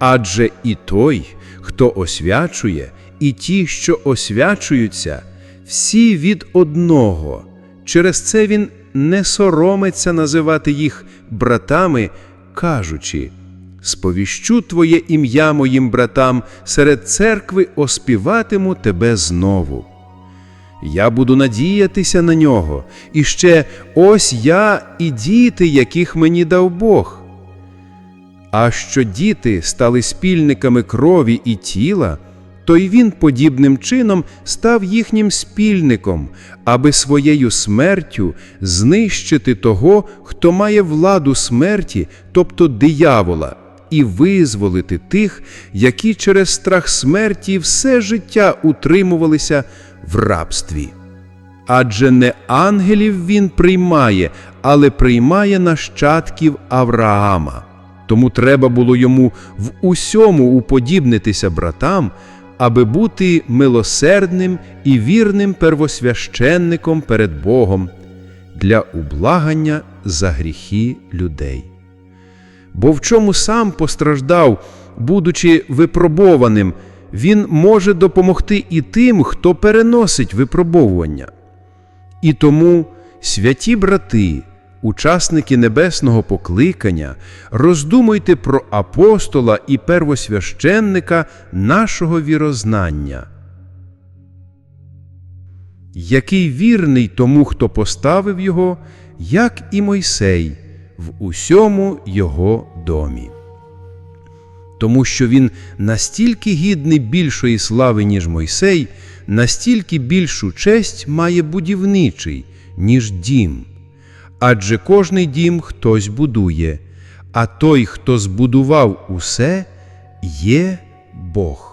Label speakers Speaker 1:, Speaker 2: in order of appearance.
Speaker 1: Адже і той, хто освячує, і ті, що освячуються, всі від одного. Через це він не соромиться називати їх братами, кажучи: Сповіщу Твоє ім'я моїм братам, серед церкви оспіватиму тебе знову. Я буду надіятися на нього, і ще ось я і діти, яких мені дав Бог. А що діти стали спільниками крові і тіла, то й він подібним чином став їхнім спільником, аби своєю смертю знищити того, хто має владу смерті, тобто диявола, і визволити тих, які через страх смерті все життя утримувалися в рабстві. Адже не ангелів він приймає, але приймає нащадків Авраама. Тому треба було йому в усьому уподібнитися братам, аби бути милосердним і вірним первосвященником перед Богом для ублагання за гріхи людей. Бо в чому сам постраждав, будучи випробованим, він може допомогти і тим, хто переносить випробовування. І тому, святі брати, учасники небесного покликання, роздумуйте про апостола і первосвященника нашого вірознання, який вірний тому, хто поставив його, як і Мойсей, в усьому його домі. Тому що він настільки гідний більшої слави, ніж Мойсей, настільки більшу честь має будівничий, ніж дім. Адже кожний дім хтось будує, а той, хто збудував усе, є Бог.